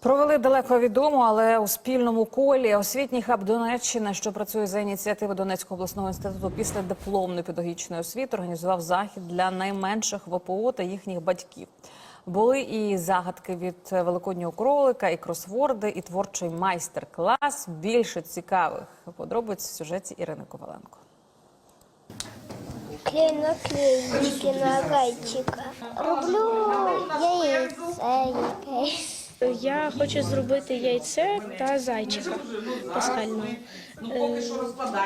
Провели далеко відому, але у спільному колі освітній хаб Донеччини, що працює за ініціативи Донецького обласного інституту після дипломної педагогічної освіти, організував захід для найменших ВПО та їхніх батьків. Були і загадки від великоднього кролика, і кросворди, і творчий майстер-клас. Більше цікавих подробиць в сюжеті Ірини Коваленко. Клей наклеїчки на зайчика. Роблю яйце якесь. Я хочу зробити яйце та зайчика пасхального. Е,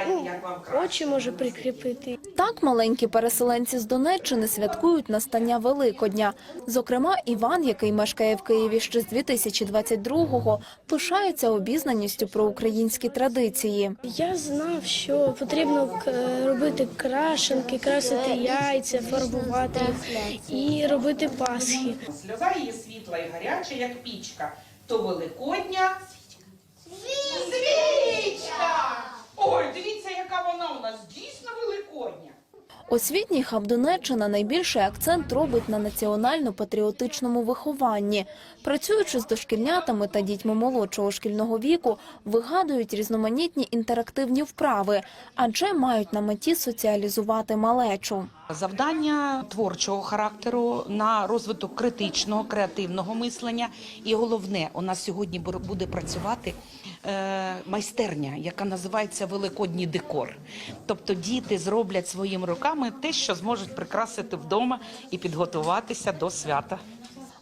ну, Очі можу прикріпити. Так маленькі переселенці з Донеччини святкують настання Великодня. Зокрема, Іван, який мешкає в Києві ще з 2022-го, пишається обізнаністю про українські традиції. Я знав, що потрібно к- робити крашенки, красити яйця, фарбувати їх і робити пасхи. Сльоза її світла і гаряча, як пічка. То Великодня. Свічка! Ой, дивіться, яка вона у нас дійсно Великодня. Освітній хаб Донеччина найбільший акцент робить на національно-патріотичному вихованні. Працюючи з дошкільнятами та дітьми молодшого шкільного віку, вигадують різноманітні інтерактивні вправи, адже мають на меті соціалізувати малечу. Завдання творчого характеру на розвиток критичного, креативного мислення. І головне, у нас сьогодні бу- буде працювати майстерня, яка називається Великодній декор. Тобто діти зроблять своїми руками те, що зможуть прикрасити вдома і підготуватися до свята.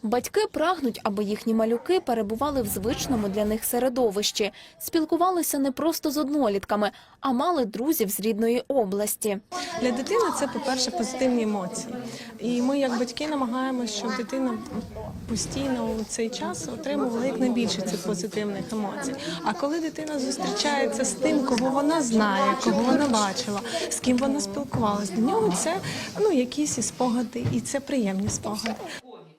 Батьки прагнуть, аби їхні малюки перебували в звичному для них середовищі, спілкувалися не просто з однолітками, а мали друзів з рідної області. Для дитини це, по-перше, позитивні емоції. І ми, як батьки, намагаємося, щоб дитина постійно у цей час отримувала якнайбільше цих позитивних емоцій. А коли дитина зустрічається з тим, кого вона знає, кого вона бачила, з ким вона спілкувалася, для нього це ну якісь і спогади, і це приємні спогади.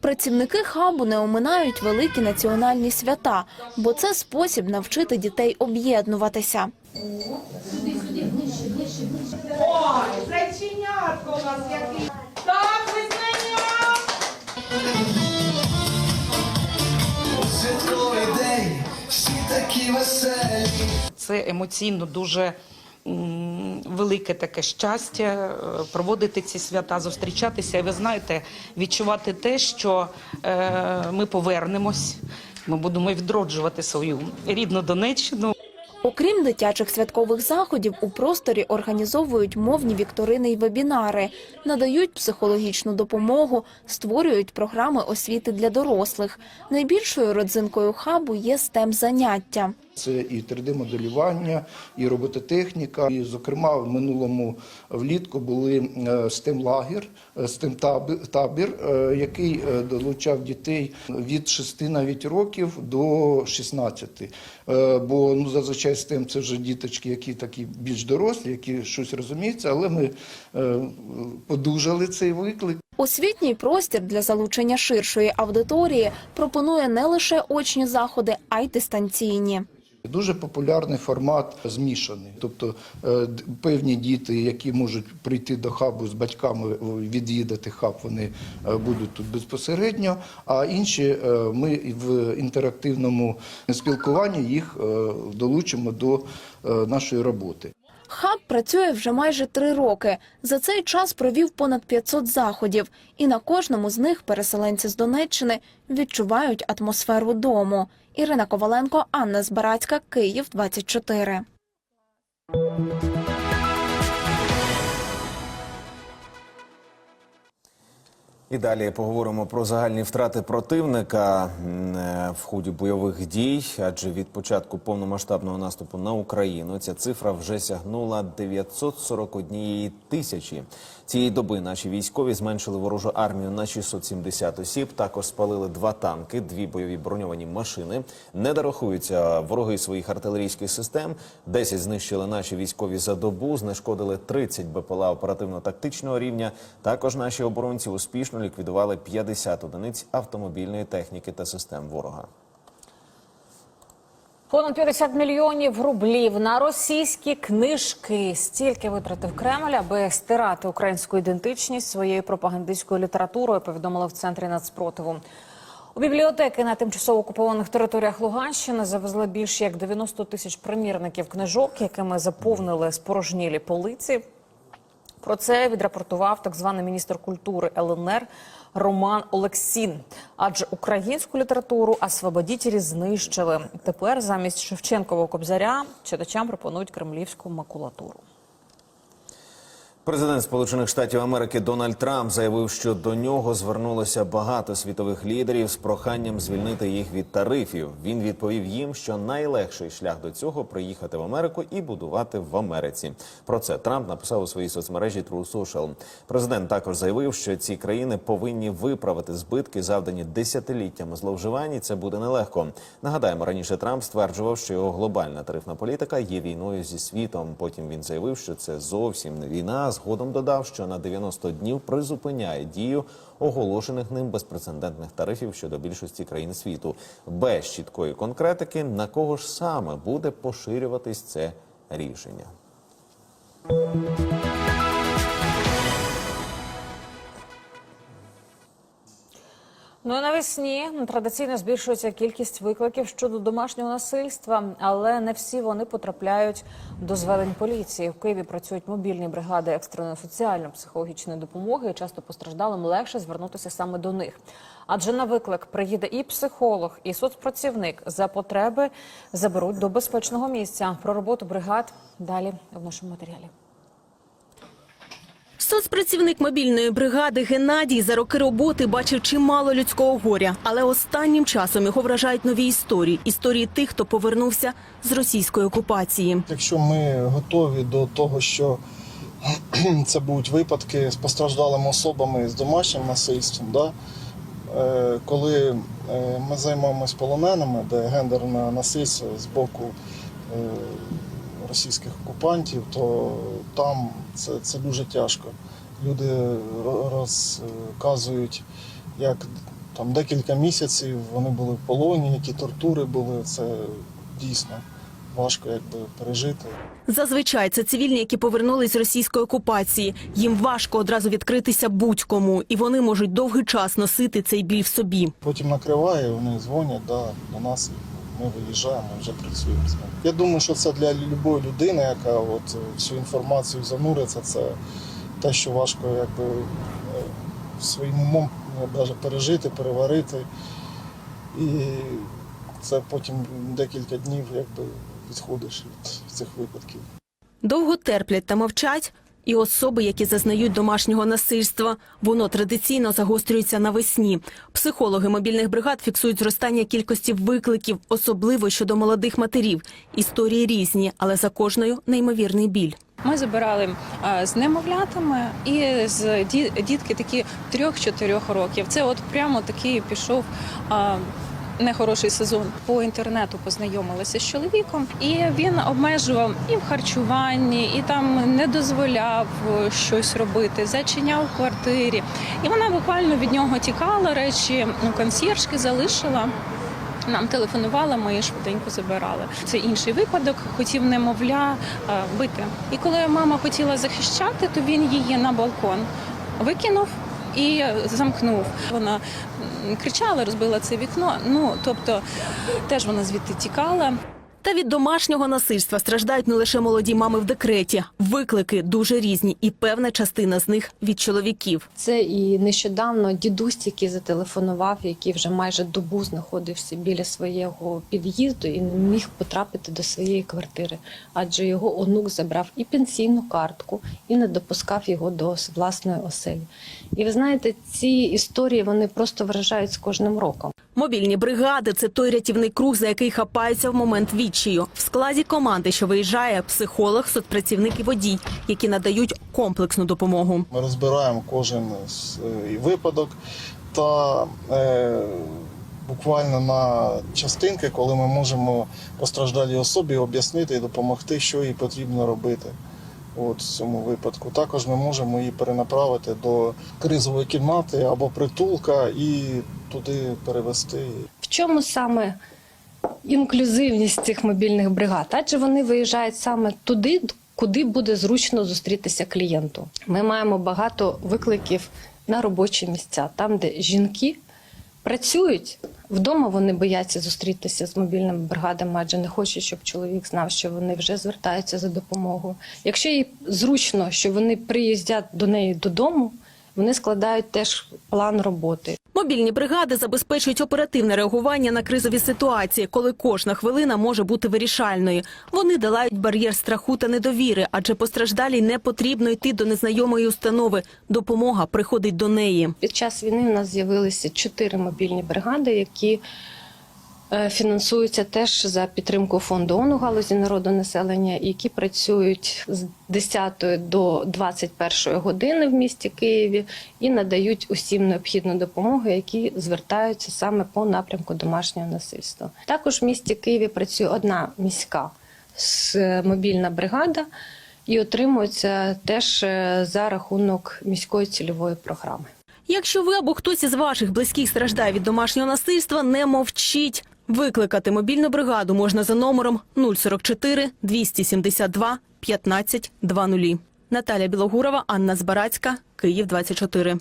Працівники хабу не оминають великі національні свята, бо це спосіб навчити дітей об'єднуватися. Ой, зайченятко у нас який. Так, визнання! Святковий день, всі такі веселі. Це емоційно дуже велике таке щастя е, проводити ці свята, зустрічатися. І ви знаєте, відчувати те, що е, ми повернемось. Ми будемо відроджувати свою рідну Донеччину. Окрім дитячих святкових заходів, у просторі організовують мовні вікторини й вебінари, надають психологічну допомогу, створюють програми освіти для дорослих. Найбільшою родзинкою хабу є стем заняття. Це і 3D-моделювання, і робототехніка. І, зокрема, в минулому влітку були STEM-лагер, е, STEM-табір, е, який е, долучав дітей від 6 навіть років до 16. Е, Бо ну, зазвичай STEM – це вже діточки, які такі більш дорослі, які щось розуміються, але ми подужали цей виклик. Освітній простір для залучення ширшої аудиторії пропонує не лише очні заходи, а й дистанційні. Дуже популярний формат змішаний. Тобто е, певні діти, які можуть прийти до хабу з батьками, відвідати хаб, вони е, будуть тут безпосередньо. А інші е, ми в інтерактивному спілкуванні їх долучимо до нашої роботи. Хаб працює вже майже три роки. За цей час провів понад 500 заходів, і на кожному з них переселенці з Донеччини відчувають атмосферу дому. Ірина Коваленко, Анна Збарацька, Київ, 24. І далі поговоримо про загальні втрати противника е, в ході бойових дій. Адже від початку повномасштабного наступу на Україну ця цифра вже сягнула 941 тисячі. Цієї доби наші військові зменшили ворожу армію на 670 осіб. Також спалили два танки, дві бойові броньовані машини. Не дорахуються вороги своїх артилерійських систем. 10 знищили наші військові за добу. Знешкодили 30 БПЛА оперативно-тактичного рівня. Також наші оборонці успішно ліквідували 50 одиниць автомобільної техніки та систем ворога. Понад 50 мільйонів рублів на російські книжки. Стільки витратив Кремль, аби стирати українську ідентичність своєю пропагандистською літературою. Повідомили в центрі нацпротиву. У бібліотеки на тимчасово окупованих територіях Луганщини завезли більш як 90 тисяч примірників книжок, якими заповнили спорожнілі полиці. Про це відрапортував так званий міністр культури ЛНР Роман Олексін. Адже українську літературу освободітелі знищили. Тепер замість Шевченкового кобзаря читачам пропонують кремлівську макулатуру. Президент Сполучених Штатів Америки Дональд Трамп заявив, що до нього звернулося багато світових лідерів з проханням звільнити їх від тарифів. Він відповів їм, що найлегший шлях до цього приїхати в Америку і будувати в Америці. Про це Трамп написав у своїй соцмережі True Social. Президент також заявив, що ці країни повинні виправити збитки, завдані десятиліттями зловживань. і Це буде нелегко. Нагадаємо, раніше Трамп стверджував, що його глобальна тарифна політика є війною зі світом. Потім він заявив, що це зовсім не війна. Згодом додав, що на 90 днів призупиняє дію оголошених ним безпрецедентних тарифів щодо більшості країн світу. Без чіткої конкретики на кого ж саме буде поширюватись це рішення. Ну навесні традиційно збільшується кількість викликів щодо домашнього насильства, але не всі вони потрапляють до зведень поліції. В Києві працюють мобільні бригади екстреної соціально-психологічної допомоги. і Часто постраждалим легше звернутися саме до них. Адже на виклик приїде і психолог, і соцпрацівник за потреби заберуть до безпечного місця. Про роботу бригад далі в нашому матеріалі. Соцпрацівник мобільної бригади Геннадій за роки роботи бачив чимало людського горя, але останнім часом його вражають нові історії історії тих, хто повернувся з російської окупації. Якщо ми готові до того, що це будуть випадки з постраждалими особами з домашнім насильством, да? е, коли е, ми займаємось полоненими, де гендерне насильство з боку е, російських окупантів, то там це, це дуже тяжко. Люди розказують, як там декілька місяців вони були в полоні, які тортури були. Це дійсно важко якби пережити. Зазвичай це цивільні, які повернулись з російської окупації. Їм важко одразу відкритися будь-кому, і вони можуть довгий час носити цей біль в собі. Потім накриває, вони дзвонять да, до нас. Ми виїжджаємо, вже працюємо з ними. Я думаю, що це для будь-якої людини, яка от е, всю інформацію зануриться, це те, що важко якби е, своїм умом навіть пережити, переварити. І це потім декілька днів якби відходиш від цих випадків. Довго терплять та мовчать і особи, які зазнають домашнього насильства. Воно традиційно загострюється навесні. Психологи мобільних бригад фіксують зростання кількості викликів, особливо щодо молодих матерів. Історії різні, але за кожною неймовірний біль. Ми забирали з немовлятами і з ді- дітки такі трьох-чотирьох років. Це от прямо такий пішов. Нехороший сезон по інтернету познайомилася з чоловіком, і він обмежував і в харчуванні, і там не дозволяв е, щось робити, зачиняв квартирі. І вона буквально від нього тікала речі, ну, консьєржки залишила. Нам телефонувала, ми швиденько забирали. Це інший випадок. Хотів немовля е, бити. І коли мама хотіла захищати, то він її на балкон викинув і замкнув. Вона кричала, розбила це вікно. Ну тобто, теж вона звідти тікала. Та від домашнього насильства страждають не лише молоді мами в декреті. Виклики дуже різні, і певна частина з них від чоловіків. Це і нещодавно дідусь, який зателефонував, який вже майже добу знаходився біля свого під'їзду і не міг потрапити до своєї квартири, адже його онук забрав і пенсійну картку, і не допускав його до власної оселі. І ви знаєте, ці історії вони просто вражають з кожним роком. Мобільні бригади це той рятівний круг, за який хапаються в момент відчаю. В складі команди, що виїжджає, психолог, соцпрацівник і водій, які надають комплексну допомогу. Ми розбираємо кожен е, випадок та е, буквально на частинки, коли ми можемо постраждалій особі об'яснити і допомогти, що їй потрібно робити. От в цьому випадку. Також ми можемо її перенаправити до кризової кімнати або притулка і туди перевести. В чому саме інклюзивність цих мобільних бригад? Адже вони виїжджають саме туди, куди буде зручно зустрітися клієнту. Ми маємо багато викликів на робочі місця, там, де жінки працюють. Вдома вони бояться зустрітися з мобільними бригадами, адже не хочуть, щоб чоловік знав, що вони вже звертаються за допомогою. Якщо їй зручно, що вони приїздять до неї додому, вони складають теж план роботи. Мобільні бригади забезпечують оперативне реагування на кризові ситуації, коли кожна хвилина може бути вирішальною. Вони долають бар'єр страху та недовіри, адже постраждалій не потрібно йти до незнайомої установи. Допомога приходить до неї. Під час війни в нас з'явилися чотири мобільні бригади, які фінансуються теж за підтримку фонду ООН у галузі народонаселення, які працюють з 10 до 21 години в місті Києві і надають усім необхідну допомогу, які звертаються саме по напрямку домашнього насильства. Також в місті Києві працює одна міська мобільна бригада. І отримується теж е, за рахунок міської цільової програми. Якщо ви або хтось із ваших близьких страждає від домашнього насильства, не мовчіть. Викликати мобільну бригаду можна за номером 044 272 15 00. Наталя Білогурова, Анна Збарацька, Київ 24.